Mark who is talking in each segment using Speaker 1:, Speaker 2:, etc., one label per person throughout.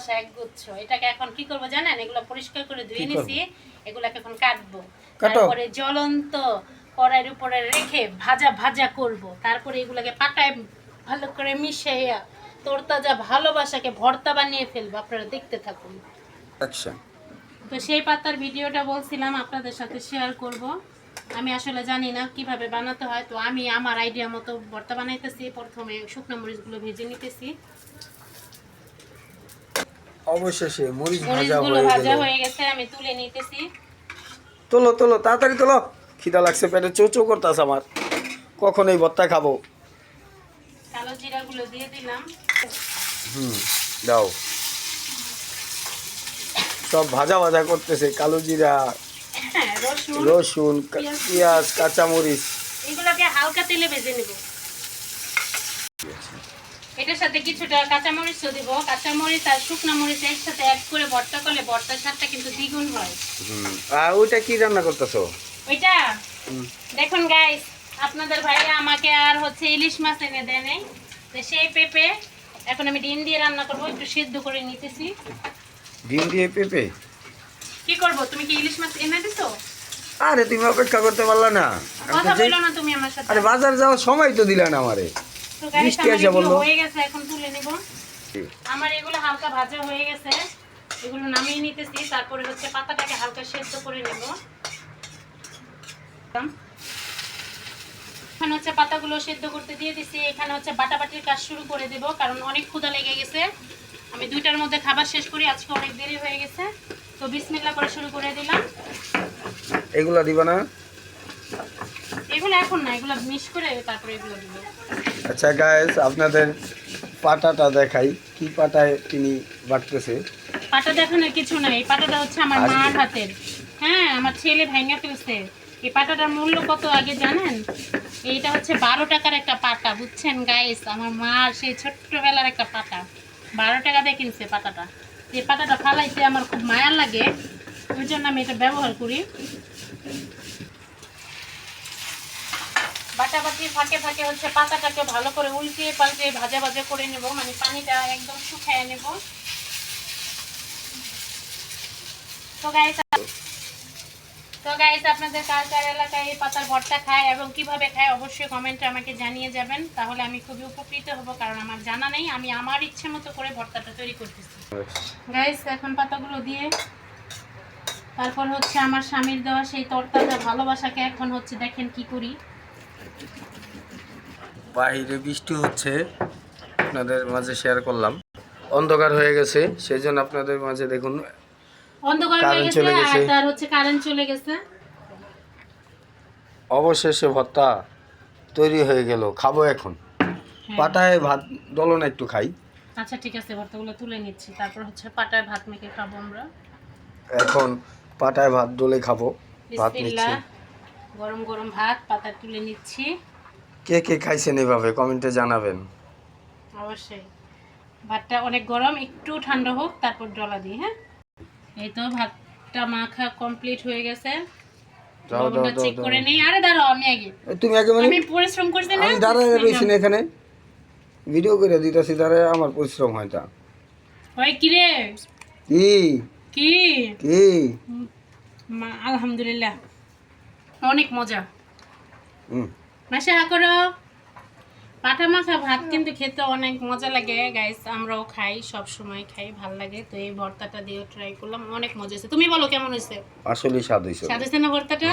Speaker 1: ভালোবাসা একগুচ্ছ। এটাকে এখন কি করব জানেন? এগুলো পরিষ্কার করে ধুয়ে নিছি এগুলাকে এখন কাটবো। তারপরে জ্বলন্ত কড়াইয়ের উপরে রেখে ভাজা ভাজা করব। তারপরে এগুলাকে পাটায় ভালো করে মিশাইয়া তোরতাজা ভালোবাসাকে ভর্তা বানিয়ে ফেলব। আপনারা দেখতে থাকুন।
Speaker 2: আচ্ছা।
Speaker 1: তো সেই পাতার ভিডিওটা বলছিলাম আপনাদের সাথে শেয়ার করব। আমি আসলে জানি না কীভাবে বানাতে হয় তো আমি আমার আইডিয়া মতো ভর্তা বানাইতেছি। প্রথমে শুকনো মরিচগুলো ভেজে নিতেছি।
Speaker 2: অবশেষে মরিচ ভাজা হয়ে
Speaker 1: ভাজা হয়ে গেছে আমি তুলে নিতেছি।
Speaker 2: তোলো তোলো তাড়াতাড়ি তোলো। খিদা লাগছে পেটে চো চো করতেছে আমার। কখন এই ভর্তা খাব।
Speaker 1: কালো জিরাগুলো দিয়ে দিলাম।
Speaker 2: হুম দাও। সব ভাজা ভাজা করতেছে কালো জিরা
Speaker 1: হ্যাঁ রসুন। পেঁয়াজ
Speaker 2: কাঁচামরিচ।
Speaker 1: এগুলোকে হালকা তেলে ভেজে নেব। এটার সাথে কিছুটা কাঁচামরিচও দিব। কাঁচামরিচ আর শুকনো মরিচ একসাথে অ্যাড করে ভর্তা করলে ভর্তার স্বাদটা কিন্তু দ্বিগুণ হয়।
Speaker 2: আর ওইটা কি রান্না করতেছো?
Speaker 1: ওইটা? দেখুন গাইস আপনাদের ভাইয়া আমাকে আর হচ্ছে ইলিশ মাছ এনে দেয় নাই। তো সেই পেঁপে এখন আমি ডিম দিয়ে রান্না করব একটু সিদ্ধ করে নিতেছি।
Speaker 2: ডিম দিয়ে পেঁপে?
Speaker 1: কি করব? তুমি কি ইলিশ মাছ এনে দিছো?
Speaker 2: আরে তুমি অপেক্ষা করতে পারলা না।
Speaker 1: কথা বলল না তুমি আমার সাথে।
Speaker 2: আরে বাজার যাওয়ার সময় তো দিলা না আমারে। বৃষ্টি
Speaker 1: এগুলো
Speaker 2: বলল।
Speaker 1: হয়ে গেছে এখন তুলে নেব। আমার এগুলো হালকা ভাজা হয়ে গেছে। এগুলো নামিয়ে নিতেছি তারপরে হচ্ছে পাতাটাকে হালকা সেদ্ধ করে নেব। এখানে হচ্ছে পাতাগুলো সেদ্ধ করতে দিয়ে দিছি। এখানে হচ্ছে বাটাবাটির কাজ শুরু করে দেব কারণ অনেক ক্ষুধা লেগে গেছে। আমি দুইটার মধ্যে খাবার শেষ করি আজকে অনেক দেরি হয়ে গেছে। তো বিসমিল্লা করে শুরু করে দিলাম।
Speaker 2: এগুলা দিবা না?
Speaker 1: এগুলো এখন না এগুলো মিক্স করে তারপরে এগুলো দিব।
Speaker 2: আচ্ছা গায়েস আপনাদের পাটাটা দেখাই। কি পাটায় তিনি বাটতেছে?
Speaker 1: পাটা দেখানোর কিছু নাই এই পাটাটা হচ্ছে আমার মার হাতের। হ্যাঁ আমার ছেলে ভাইঙ্গা ফেলছে। এই পাটাটার মূল্য কত আগে জানেন? এইটা হচ্ছে বারো টাকার একটা পাটা বুঝছেন গাইস আমার মার সেই ছোট্টবেলার একটা পাটা। বারো টাকা দিয়ে কিনছে পাটাটা। এই পাটাটা ফালাইতে আমার খুব মায়া লাগে। ওই জন্য আমি এটা ব্যবহার করি। বাটাবাটির ফাঁকে ফাঁকে হচ্ছে পাতাটাকে ভালো করে উল্টিয়ে পাল্টিয়ে ভাজা ভাজা করে নেব। মানে পানিটা একদম শুকায় নেব। তো গাইস তো গাইস আপনাদের কার কার এলাকায় এই পাতার ভর্তা খায় এবং কীভাবে খায় অবশ্যই কমেন্টে আমাকে জানিয়ে যাবেন। তাহলে আমি খুবই উপকৃত হব কারণ আমার জানা নেই। আমি আমার ইচ্ছে মতো করে ভর্তাটা তৈরি করতেছি। গাইস এখন পাতাগুলো দিয়ে তারপর হচ্ছে আমার স্বামীর দেওয়া সেই তরতাজা ভালোবাসাকে এখন হচ্ছে দেখেন কি করি।
Speaker 2: বাইরে বৃষ্টি হচ্ছে আপনাদের মাঝে শেয়ার করলাম। অন্ধকার হয়ে গেছে সেই জন্য আপনাদের মাঝে দেখুন
Speaker 1: অন্ধকার হয়ে গেছে আর তার হচ্ছে কারেন্ট চলে গেছে।
Speaker 2: অবশেষে ভর্তা তৈরি হয়ে গেল খাব এখন।
Speaker 1: হ্যাঁ।
Speaker 2: পাটায় ভাত দলো না একটু খাই।
Speaker 1: আচ্ছা ঠিক আছে ভর্তাগুলো তুলে নিচ্ছি। তারপর হচ্ছে পাটায় ভাত মেখে খাব আমরা।
Speaker 2: এখন পাটায় ভাত ডলে খাব ভাত নিচ্ছি।
Speaker 1: গরম গরম ভাত পাতা তুলে নিচ্ছি।
Speaker 2: কে কে খাইছেন এভাবে? কমেন্টে জানাবেন।
Speaker 1: অবশ্যই। ভাতটা অনেক গরম একটু ঠান্ডা হোক তারপর ডলা দিই হ্যাঁ? এই তো ভাতটা মাখা কমপ্লিট হয়ে গেছে। লবণটা চেক করে নেই। আরে দাঁড়াও আমি আগে।
Speaker 2: তুমি আগে মানে
Speaker 1: আমি পরিশ্রম করছি না
Speaker 2: আমি দাঁড়ায় রয়েছি না এখানে। ভিডিও করে দিতেছি দাঁড়ায় আমার পরিশ্রম হয় তা।
Speaker 1: হয় কি রে?
Speaker 2: কি?
Speaker 1: কি?
Speaker 2: কি?
Speaker 1: মা- আলহামদুলিল্লাহ। অনেক মজা। মাসে হা করো। পাটা মাখা ভাত কিন্তু খেতে অনেক মজা লাগে গাইস আমরাও খাই সব সময় খাই ভালো লাগে। তো এই ভর্তাটা দিয়েও ট্রাই করলাম অনেক মজা হয়েছে। তুমি বলো কেমন হয়েছে?
Speaker 2: আসলে স্বাদ হয়েছে।
Speaker 1: স্বাদ হয়েছে না ভর্তাটা।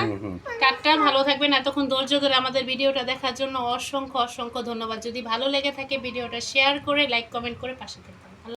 Speaker 1: টাটকা ভালো থাকবেন এতক্ষণ ধৈর্য ধরে আমাদের ভিডিওটা দেখার জন্য অসংখ্য অসংখ্য ধন্যবাদ। যদি ভালো লেগে থাকে ভিডিওটা শেয়ার করে লাইক কমেন্ট করে পাশে থাকবেন।